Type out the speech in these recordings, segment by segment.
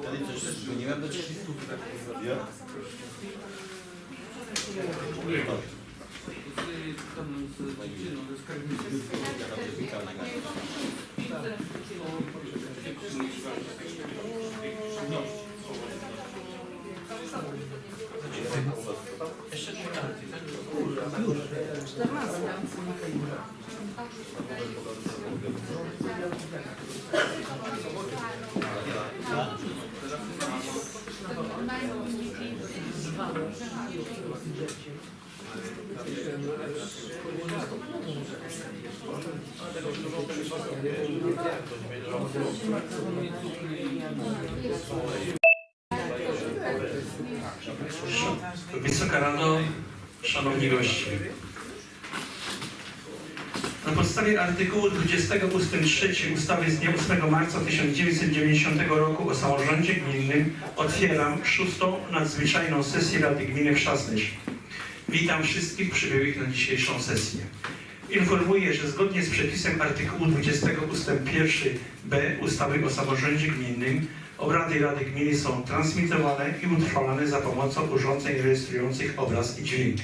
Wtedy coś też dzwoniłem do ciebie. Ja? Tam z dziewczyną, ze skarbnicy. Ja tam się witał na gazie. Wysoka Rado, Szanowni goście. Na podstawie artykułu 20 ust. 3 ustawy z dnia 8 marca 1990 roku o samorządzie gminnym otwieram szóstą nadzwyczajną sesję Rady Gminy Chrzastnysz. Witam wszystkich przybyłych na dzisiejszą sesję. Informuję, że zgodnie z przepisem artykułu 20 ust. 1b ustawy o samorządzie gminnym obrady Rady Gminy są transmitowane i utrwalane za pomocą urządzeń rejestrujących obraz i dźwięk.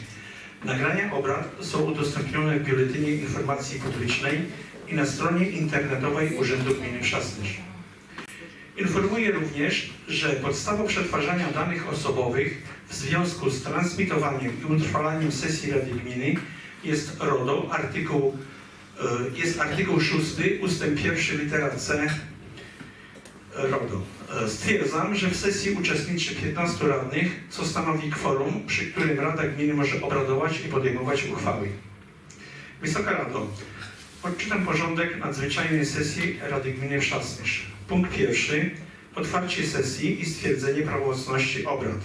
Nagrania obrad są udostępnione w Biuletynie Informacji Publicznej i na stronie internetowej Urzędu Gminy Przasnysz. Informuję również, że podstawą przetwarzania danych osobowych w związku z transmitowaniem i utrwalaniem sesji Rady Gminy jest RODO, artykuł, e, jest artykuł 6 ustęp 1 litera C RODO. E, Stwierdzam, że w sesji uczestniczy 15 radnych, co stanowi kworum, przy którym Rada Gminy może obradować i podejmować uchwały. Wysoka Rado, odczytam porządek nadzwyczajnej sesji Rady Gminy Wszasnysz. Punkt pierwszy. Otwarcie sesji i stwierdzenie prawomocności obrad.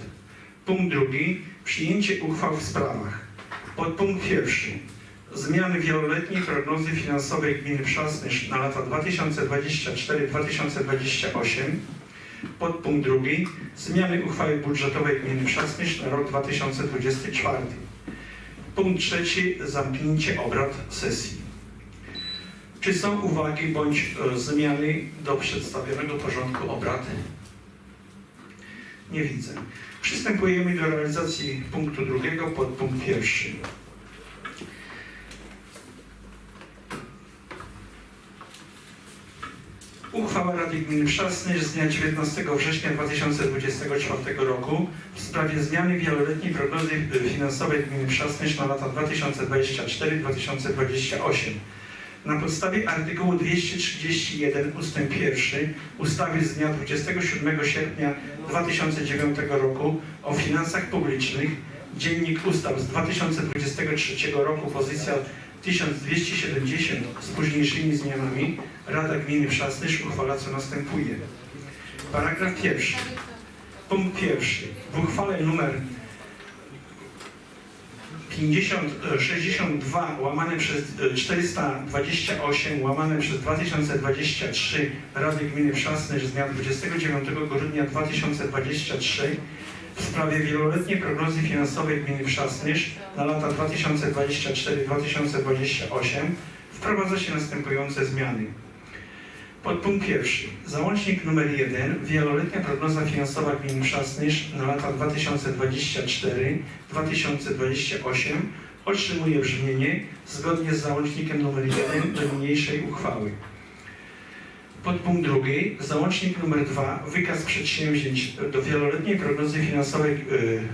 Punkt drugi. Przyjęcie uchwał w sprawach. Podpunkt pierwszy. Zmiany wieloletniej prognozy finansowej gminy Przasnysz na lata 2024-2028. Podpunkt drugi. Zmiany uchwały budżetowej gminy Przasnysz na rok 2024. Punkt trzeci. Zamknięcie obrad sesji. Czy są uwagi bądź e, zmiany do przedstawionego porządku obrad? Nie widzę. Przystępujemy do realizacji punktu drugiego, podpunkt pierwszy. Uchwała Rady Gminy Przasnysz z dnia 19 września 2024 roku w sprawie zmiany wieloletniej prognozy finansowej Gminy Przasnysz na lata 2024-2028. Na podstawie artykułu 231 ust. 1 ustawy z dnia 27 sierpnia 2009 roku o finansach publicznych, Dziennik Ustaw z 2023 roku, pozycja 1270 z późniejszymi zmianami, Rada Gminy Przasnysz uchwala co następuje. Paragraf pierwszy. Punkt pierwszy. W uchwale numer 50, e, 62 łamane przez e, 428 łamane przez 2023 Rady Gminy Przasnysz z dnia 29 grudnia 2023 w sprawie wieloletniej prognozy finansowej gminy Przasnysz na lata 2024-2028 wprowadza się następujące zmiany. Podpunkt pierwszy. Załącznik numer 1. Wieloletnia prognoza finansowa gminy Przasnysz na lata 2024-2028 otrzymuje brzmienie zgodnie z załącznikiem numer 1 do niniejszej uchwały. Podpunkt drugi. Załącznik numer 2. Wykaz przedsięwzięć do wieloletniej prognozy finansowej y,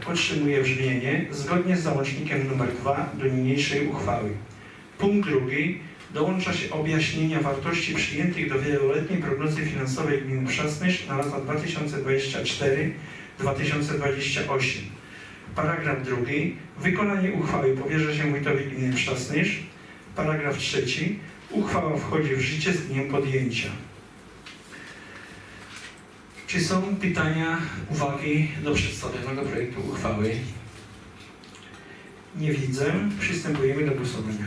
otrzymuje brzmienie zgodnie z załącznikiem numer 2 do niniejszej uchwały. Punkt drugi. Dołącza się objaśnienia wartości przyjętych do wieloletniej prognozy finansowej gminy Przasnysz na lata 2024-2028. Paragraf drugi. Wykonanie uchwały powierza się wójtowi gminy Przasnysz. Paragraf trzeci. Uchwała wchodzi w życie z dniem podjęcia. Czy są pytania, uwagi do przedstawionego projektu uchwały? Nie widzę. Przystępujemy do głosowania.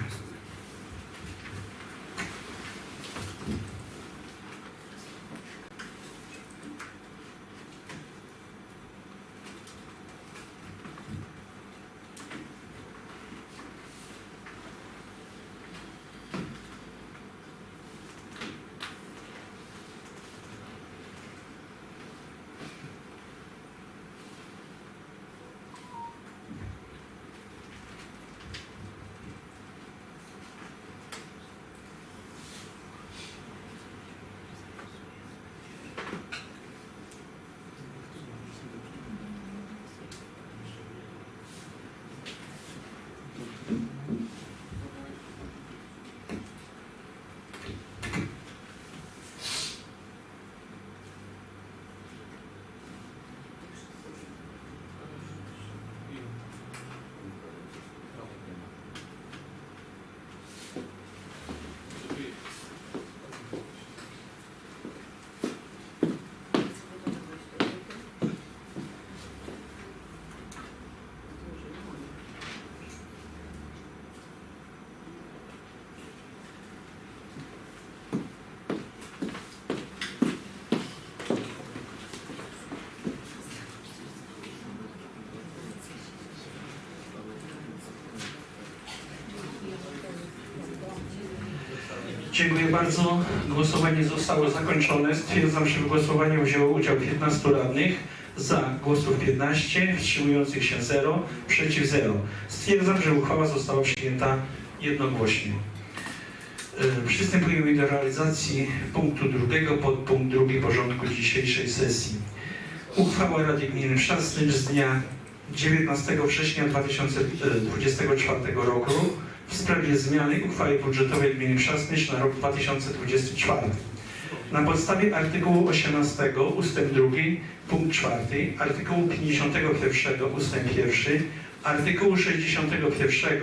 Dziękuję bardzo. Głosowanie zostało zakończone. Stwierdzam, że w głosowaniu wzięło udział 15 radnych. Za głosów 15, wstrzymujących się 0, przeciw 0. Stwierdzam, że uchwała została przyjęta jednogłośnie. E, Przystępujemy do realizacji punktu drugiego, podpunkt drugi porządku dzisiejszej sesji. Uchwała Rady Gminy Szasnycz z dnia 19 września 2024 roku w sprawie zmiany uchwały budżetowej gminy Przasnysz na rok 2024. Na podstawie artykułu 18 ust. 2 punkt 4, artykułu 51 ust. 1, artykułu 61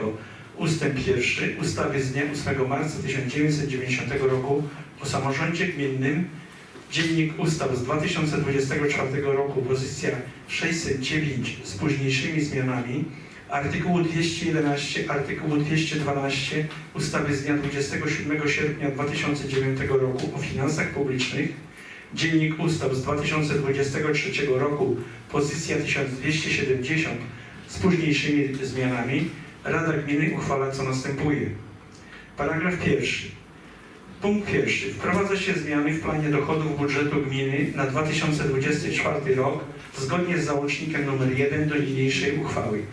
ust. 1 ustawy z dnia 8 marca 1990 roku o samorządzie gminnym Dziennik Ustaw z 2024 roku, pozycja 609 z późniejszymi zmianami, artykułu 211, artykułu 212 ustawy z dnia 27 sierpnia 2009 roku o finansach publicznych, Dziennik Ustaw z 2023 roku, pozycja 1270 z późniejszymi zmianami, Rada Gminy uchwala co następuje. Paragraf pierwszy. Punkt pierwszy. Wprowadza się zmiany w planie dochodów budżetu gminy na 2024 rok zgodnie z załącznikiem nr 1 do niniejszej uchwały.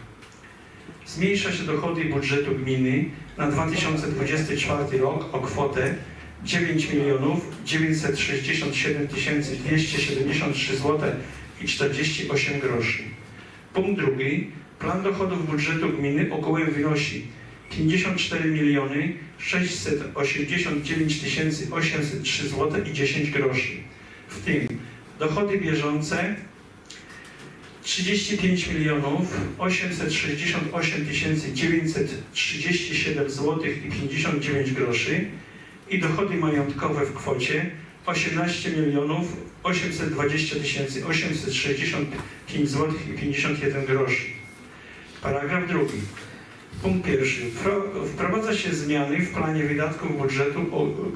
Zmniejsza się dochody budżetu gminy na 2024 rok o kwotę 9 milionów 967 273 zł i 48 groszy. Punkt drugi. Plan dochodów budżetu gminy ogółem wynosi 54 miliony 689 803 zł i 10 groszy. W tym dochody bieżące 35 milionów 868 937 zł i 59 groszy i dochody majątkowe w kwocie 18 milionów 820 865 zł i 51 groszy. Paragraf drugi. Punkt pierwszy. Wpro- Wprowadza się zmiany w planie wydatków budżetu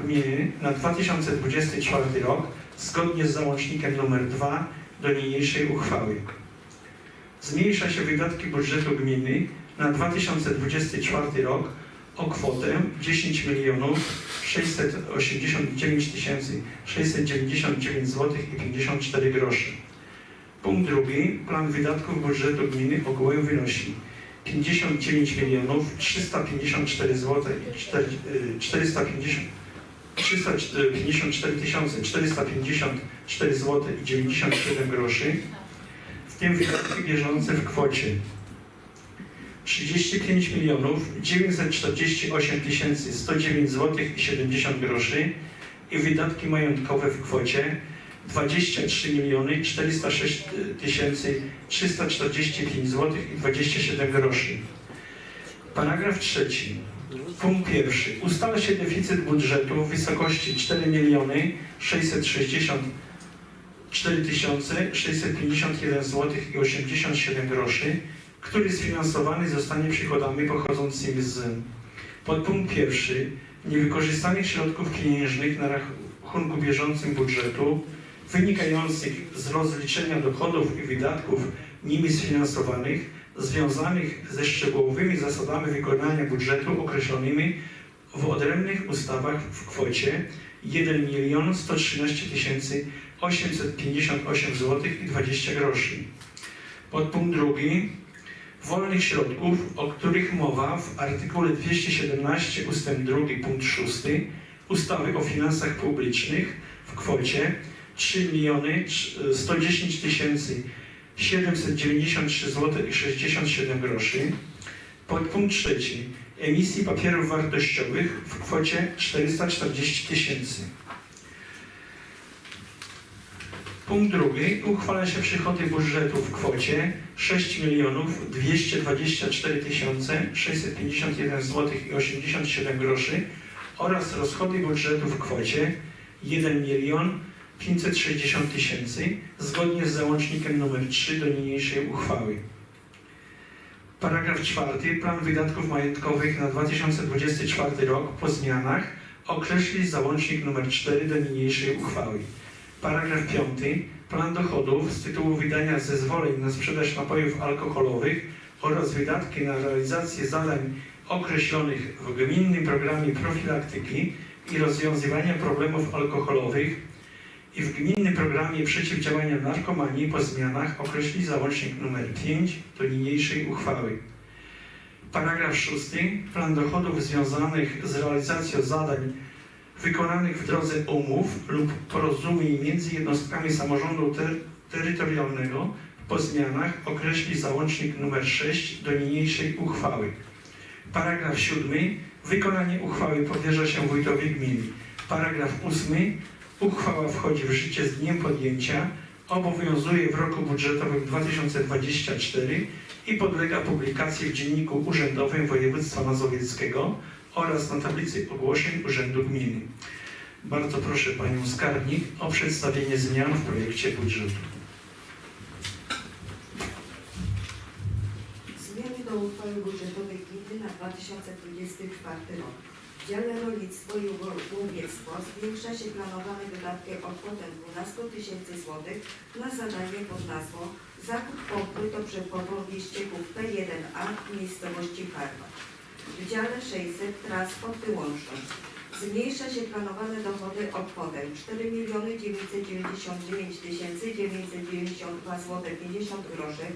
gminy na 2024 rok zgodnie z załącznikiem nr 2 do niniejszej uchwały. Zmniejsza się wydatki budżetu gminy na 2024 rok o kwotę 10 milionów 689 699 zł i 54 groszy. Punkt drugi. Plan wydatków budżetu gminy ogółem wynosi 59 milionów 354 zł i 4, y, 450 354 tysiące 454 zł i 97 groszy, w tym wydatki bieżące w kwocie 35 milionów 948 109 zł i 70 groszy i wydatki majątkowe w kwocie 23 miliony 406 345 zł i 27 groszy. Paragraf trzeci. Punkt pierwszy. Ustala się deficyt budżetu w wysokości 4 miliony 660 000 4651 zł i 87 groszy, który sfinansowany zostanie przychodami pochodzącymi z podpunkt pierwszy niewykorzystanych środków pieniężnych na rachunku bieżącym budżetu wynikających z rozliczenia dochodów i wydatków nimi sfinansowanych związanych ze szczegółowymi zasadami wykonania budżetu określonymi w odrębnych ustawach w kwocie 1 113 000 858 zł i 20 groszy. Podpunkt drugi. Wolnych środków, o których mowa w artykule 217 ust. 2 punkt 6 ustawy o finansach publicznych w kwocie 3 miliony 110 tysięcy 793 zł i 67 groszy. Podpunkt trzeci. Emisji papierów wartościowych w kwocie 440 tysięcy. Punkt drugi. Uchwala się przychody budżetu w kwocie 6 milionów 224 tysiące 651 zł i 87 groszy oraz rozchody budżetu w kwocie 1 milion 560 tysięcy zgodnie z załącznikiem nr 3 do niniejszej uchwały. Paragraf czwarty. Plan wydatków majątkowych na 2024 rok po zmianach określi załącznik nr 4 do niniejszej uchwały. Paragraf piąty. Plan dochodów z tytułu wydania zezwoleń na sprzedaż napojów alkoholowych oraz wydatki na realizację zadań określonych w gminnym programie profilaktyki i rozwiązywania problemów alkoholowych i w gminnym programie przeciwdziałania narkomanii po zmianach określi załącznik nr 5 do niniejszej uchwały. Paragraf 6. Plan dochodów związanych z realizacją zadań wykonanych w drodze umów lub porozumień między jednostkami samorządu ter terytorialnego po zmianach określi załącznik nr 6 do niniejszej uchwały. Paragraf 7. Wykonanie uchwały powierza się wójtowi gminy. Paragraf 8. Uchwała wchodzi w życie z dniem podjęcia, obowiązuje w roku budżetowym 2024 i podlega publikacji w Dzienniku Urzędowym Województwa Mazowieckiego oraz na tablicy ogłoszeń Urzędu Gminy. Bardzo proszę Panią Skarbnik o przedstawienie zmian w projekcie budżetu. Zmiany do uchwały budżetowej gminy na 2024 rok. W dziale rolnictwo i łowiectwo zwiększa się planowane wydatki o kwotę 12 tysięcy złotych na zadanie pod nazwą Zakup pompy do przepowodu ścieków P1A w miejscowości Karwa. W dziale 600 Transport i łączność. Zmniejsza się planowane dochody o kwotę 4 999 992 zł 50 groszy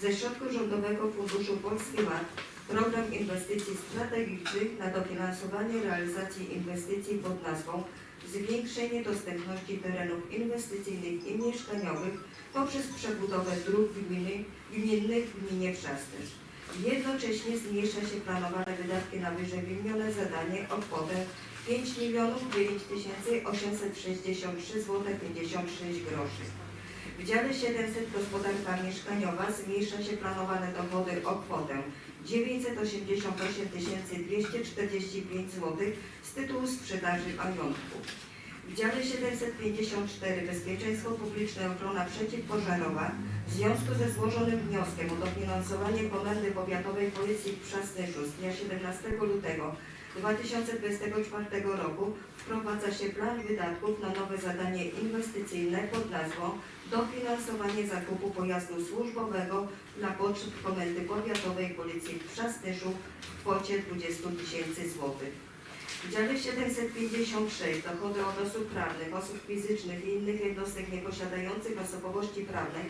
ze środków Rządowego Funduszu Polski Ład Program Inwestycji Strategicznych na dofinansowanie realizacji inwestycji pod nazwą Zwiększenie dostępności terenów inwestycyjnych i mieszkaniowych poprzez przebudowę dróg gminy, gminnych w gminie Przastycz. Jednocześnie zmniejsza się planowane wydatki na wyżej wymienione zadanie o kwotę 5 9 863 zł 56 groszy. W dziale 700 gospodarka mieszkaniowa zmniejsza się planowane dochody o kwotę 988 245 zł z tytułu sprzedaży majątku. W dziale 754 Bezpieczeństwo Publiczne Ochrona Przeciwpożarowa w związku ze złożonym wnioskiem o dofinansowanie Komendy Powiatowej Policji w Przasnyszu z dnia 17 lutego 2024 roku wprowadza się plan wydatków na nowe zadanie inwestycyjne pod nazwą Dofinansowanie zakupu pojazdu służbowego dla potrzeb Komendy Powiatowej Policji w Przasnyszu w kwocie 20 tysięcy złotych. W dziale 756 dochody od osób prawnych, osób fizycznych i innych jednostek nieposiadających osobowości prawnej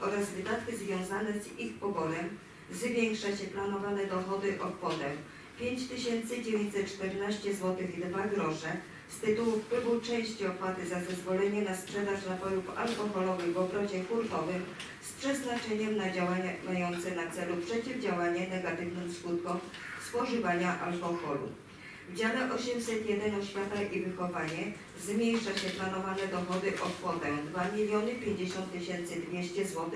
oraz wydatki związane z ich poborem zwiększa się planowane dochody o kwotę 5914 zł i 2 grosze z tytułu wpływu części opłaty za zezwolenie na sprzedaż napojów alkoholowych w obrocie hurtowym z przeznaczeniem na działania mające na celu przeciwdziałanie negatywnym skutkom spożywania alkoholu. W dziale 801 Oświata i Wychowanie zmniejsza się planowane dochody o kwotę 2 50 200 zł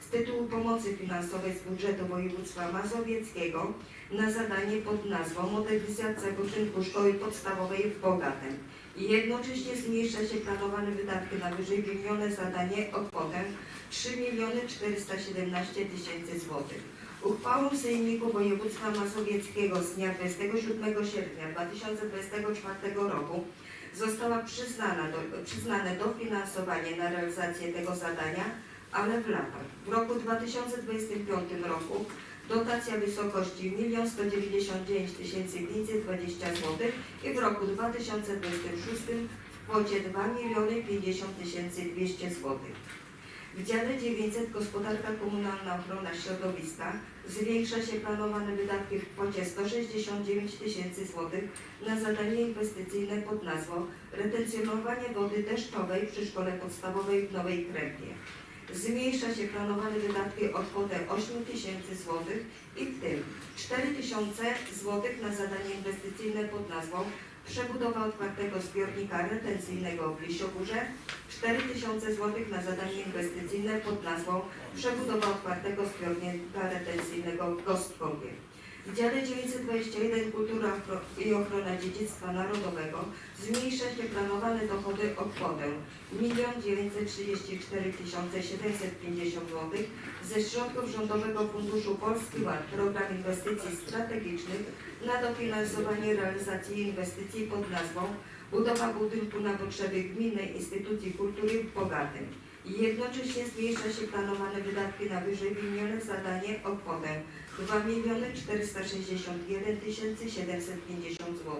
z tytułu pomocy finansowej z budżetu województwa mazowieckiego na zadanie pod nazwą Modernizacja budynku szkoły podstawowej w Bogatym. I jednocześnie zmniejsza się planowane wydatki na wyżej wymienione zadanie o kwotę 3 417 tysięcy złotych. Uchwałą Sejmiku Województwa Mazowieckiego z dnia 27 sierpnia 2024 roku została przyznana do, przyznane dofinansowanie na realizację tego zadania, ale w latach. W roku 2025 roku dotacja wysokości 1 199 520 zł i w roku 2026 w kwocie 2 50 200 zł. W dziale 900 Gospodarka Komunalna Ochrona Środowiska zwiększa się planowane wydatki w kwocie 169 tysięcy złotych na zadanie inwestycyjne pod nazwą Retencjonowanie wody deszczowej przy Szkole Podstawowej w Nowej Krępie. Zmniejsza się planowane wydatki o kwotę 8 tysięcy złotych i w tym 4 tysiące złotych na zadanie inwestycyjne pod nazwą Przebudowa otwartego zbiornika retencyjnego w Lisiogórze, 4 tysiące złotych na zadanie inwestycyjne pod nazwą Przebudowa otwartego zbiornika retencyjnego w Gostkowie. W dziale 921 Kultura i ochrona dziedzictwa narodowego zmniejsza się planowane dochody o kwotę 1 934 750 zł ze środków Rządowego Funduszu Polski Ład Program Inwestycji Strategicznych na dofinansowanie realizacji inwestycji pod nazwą Budowa budynku na potrzeby Gminnej Instytucji Kultury w Bogatym. I jednocześnie zmniejsza się planowane wydatki na wyżej wymienione zadanie o kwotę 2 461 750 zł.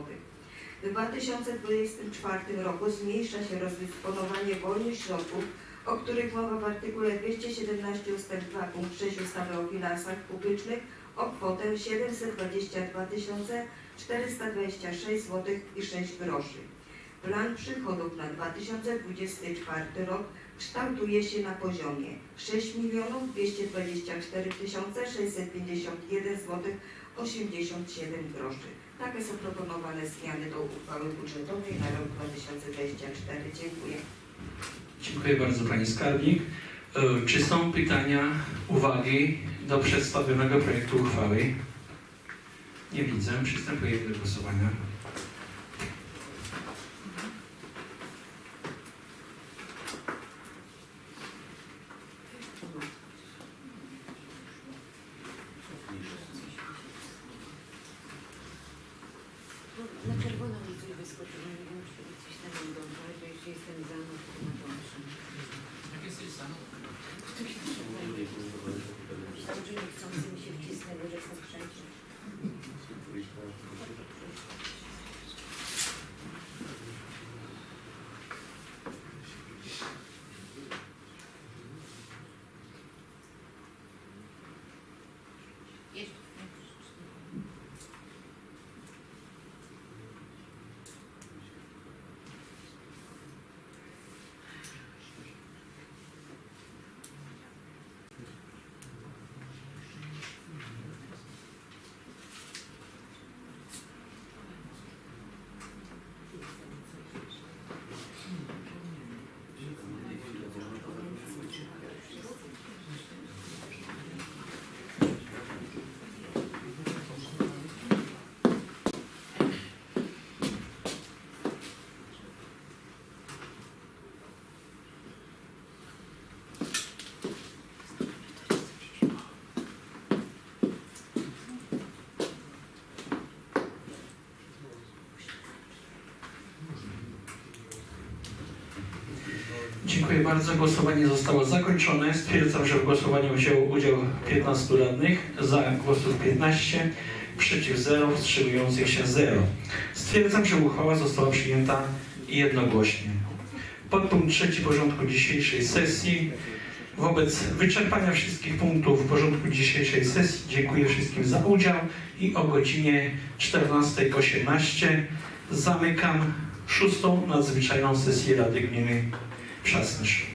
W 2024 roku zmniejsza się rozdysponowanie wolnych środków, o których mowa w artykule 217 ust. 2 punkt 6 ustawy o finansach publicznych o kwotę 722 426 zł i 6 groszy. Plan przychodów na 2024 rok kształtuje się na poziomie 6 224 651 zł 87 groszy. Takie są proponowane zmiany do uchwały budżetowej na rok 2024. Dziękuję. Dziękuję bardzo Pani Skarbnik. E, Czy są pytania, uwagi do przedstawionego projektu uchwały? Nie widzę. Przystępujemy do głosowania. Dziękuję bardzo. Głosowanie zostało zakończone. Stwierdzam, że w głosowaniu wzięło udział 15 radnych, za głosów 15, przeciw 0, wstrzymujących się 0. Stwierdzam, że uchwała została przyjęta jednogłośnie. Podpunkt trzeci porządku dzisiejszej sesji. Wobec wyczerpania wszystkich punktów porządku dzisiejszej sesji dziękuję wszystkim za udział i o godzinie 14.18 zamykam szóstą nadzwyczajną sesję Rady Gminy Przasnysz.